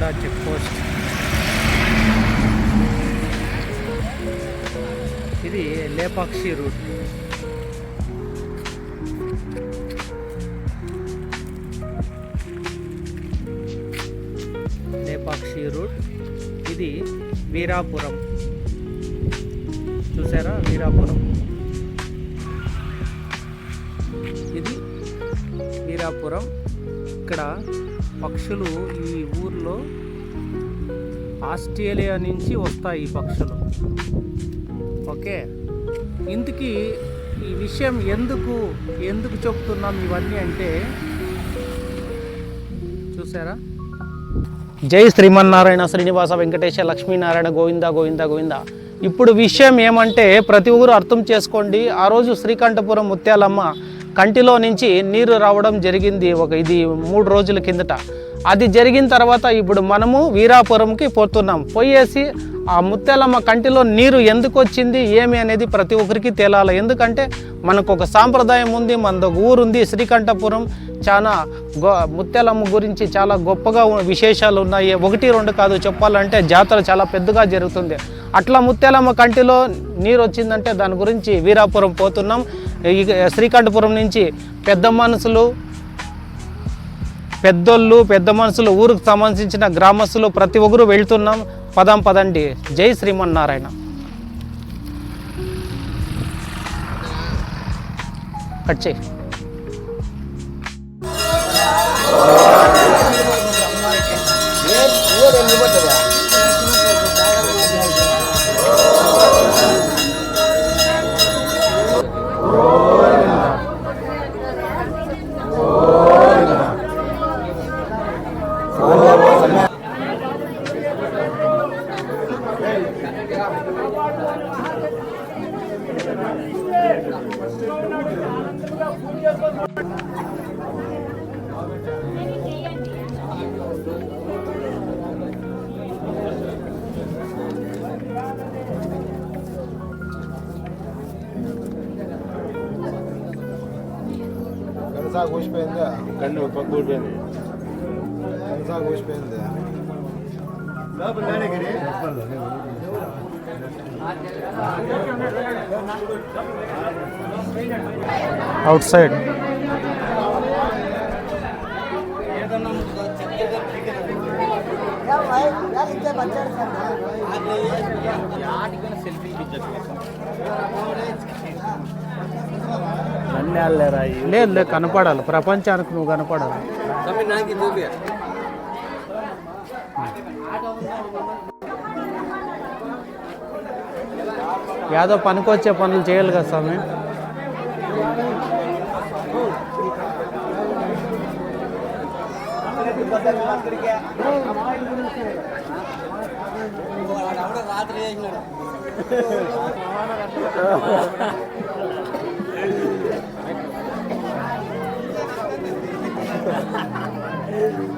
Golconda check post. ఇది Lepakshi route. Lepakshi route. ఇది వీరాపురం. చూసారా వీరాపురం? ఇది వీరాపురం. ఇక్కడ పక్షులు ఈ ఊర్లో ఆస్ట్రేలియా నుంచి వస్తాయి ఈ పక్షులు. ఓకే? ఇందుకి ఈ విషయం ఎందుకు ఎందుకు చెప్తున్నాం ఇవన్నీ అంటే చూసారా? జై శ్రీమన్నారాయణ శ్రీనివాస వెంకటేశ లక్ష్మీనారాయణ గోవింద గోవింద గోవింద. ఇప్పుడు విషయం ఏమంటే ప్రతి ఊరు అర్థం చేసుకోండి. ఆ రోజు శ్రీకంఠపురం ముత్యాలమ్మ కంటిలో నుంచి నీరు రావడం జరిగింది ఒక ఇది మూడు రోజుల కిందట. అది జరిగిన తర్వాత ఇప్పుడు మనము వీరాపురంకి పోతున్నాం. పోయేసి ఆ ముత్యాలమ్మ కంటిలో నీరు ఎందుకు వచ్చింది ఏమి అనేది ప్రతి ఒక్కరికి తేలాలి. ఎందుకంటే మనకు ఒక సాంప్రదాయం ఉంది మనది ఒక ఊరుంది శ్రీకంఠపురం. చాలా గో ముత్యాలమ్మ గురించి చాలా గొప్పగా విశేషాలు ఉన్నాయి. ఒకటి రెండు కాదు చెప్పాలంటే జాతర చాలా పెద్దగా జరుగుతుంది. అట్లా ముత్యాలమ్మ కంటిలో నీరు వచ్చిందంటే దాని గురించి వీరాపురం పోతున్నాం శ్రీకంఠపురం నుంచి పెద్ద మనుషులు పెద్దోళ్ళు పెద్ద మనుషులు ఊరికి సంబంధించిన గ్రామస్తులు ప్రతి ఒక్కరు వెళ్తున్నాం పదం పదండి జై శ్రీమన్నారాయణ కట్ చేయి ಕನಸಾ ಘೋಷ್ ಪೆಂದ ಕಣ್ಣು ಪಕ್ಕೂರ್ ಬೇನೆ ಕನಸಾ ಘೋಷ್ ಪೆಂದ ಲಾಭ ನಾಳೆಗೆ అవుట్ సైడ్ లేదు లేదు కనపడాలి. ప్రపంచానికి నువ్వు కనపడాలి. ఏదో పనికొచ్చే పనులు చేయాలి కదా స్వామి. రాత్రి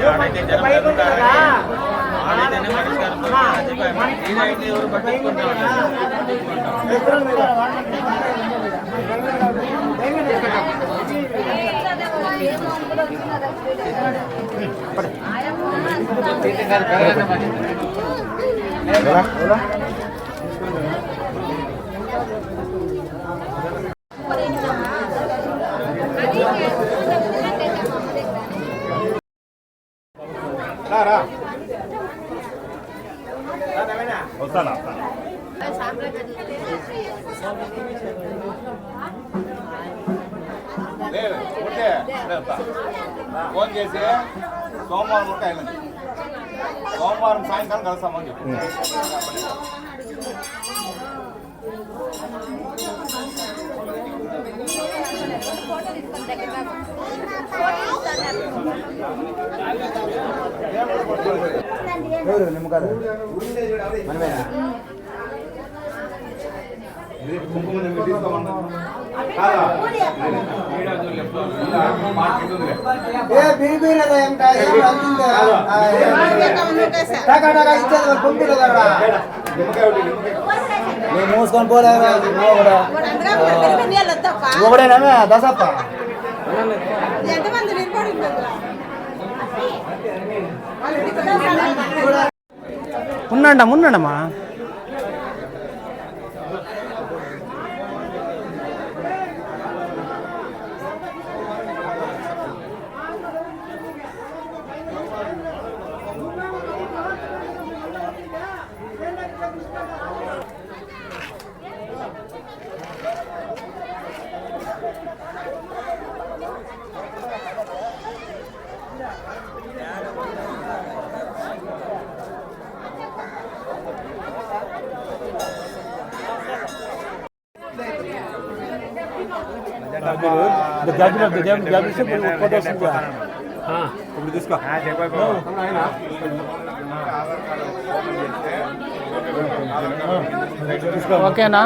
లేదుతా. ఫోన్ చేసి సోమవారం ఉంటే వెళ్ళండి సోమవారం సాయంకాలం కలుస్తామని ఎవరు నిమ్మకాయలు మనమేనా కుంకుమ నిమ్మి తీసుకోమన్నా కాదా మార్కెట్ ఉందిలే ఏ బిరి బిరి అదే ఇంకా ఏం నిమ్మకాయ నేను మూసుకొని పోలేదా ఒకడేనా దసప్ప. முன்னாண்டா முன்னாண்டம்மா? ఇప్పుడు తీసుకో ఓకేనా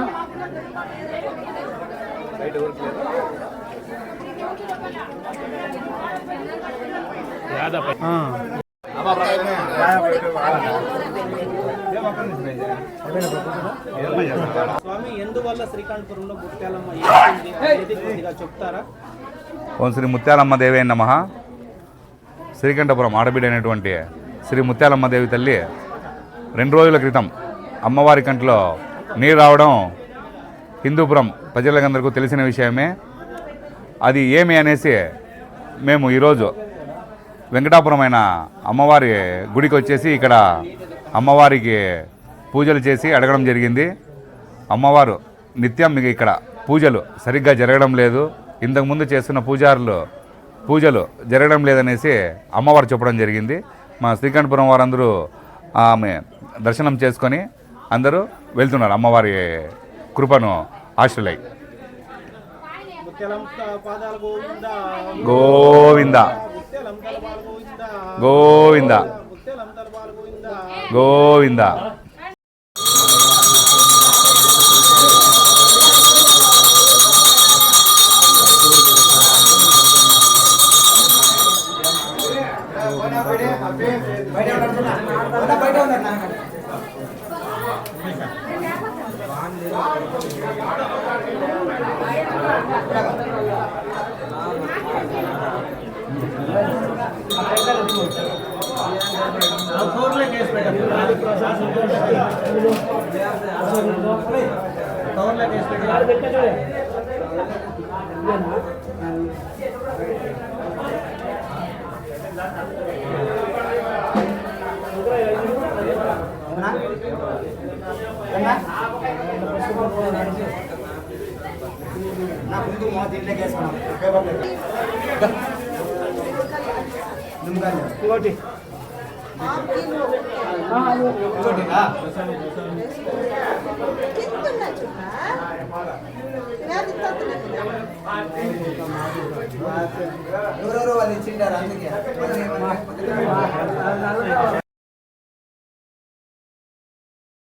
ఆ. స్వామి ఎందువల్ల శ్రీకాంతపురంలో కొద్దిగా చెప్తారా? ఓం శ్రీ ముత్యాలమ్మ దేవి నమ. శ్రీకంఠపురం ఆడబిడ్డ అయినటువంటి శ్రీ ముత్యాలమ్మ దేవి తల్లి రెండు రోజుల క్రితం అమ్మవారి కంట్లో నీరు రావడం హిందూపురం ప్రజలందరికీ తెలిసిన విషయమే. అది ఏమి అనేసి మేము ఈరోజు వెంకటాపురమైన అమ్మవారి గుడికి వచ్చేసి ఇక్కడ అమ్మవారికి పూజలు చేసి అడగడం జరిగింది. అమ్మవారు నిత్యం మీకు ఇక్కడ పూజలు సరిగ్గా జరగడం లేదు. ఇంతకుముందు చేస్తున్న పూజారులు పూజలు జరగడం లేదనేసి అమ్మవారు చెప్పడం జరిగింది. మా శ్రీకాంతపురం వారందరూ ఆమె దర్శనం చేసుకొని అందరూ వెళ్తున్నారు అమ్మవారి కృపను ఆశ్రలై. గోవింద. గోవింద. గోవింద. నా ముందు మా దీంట్లోకి వేసుకున్నాం పేపర్లోకి ఇంకోటి. ఎవరెవరో వాళ్ళు ఇచ్చిండారు అందుకే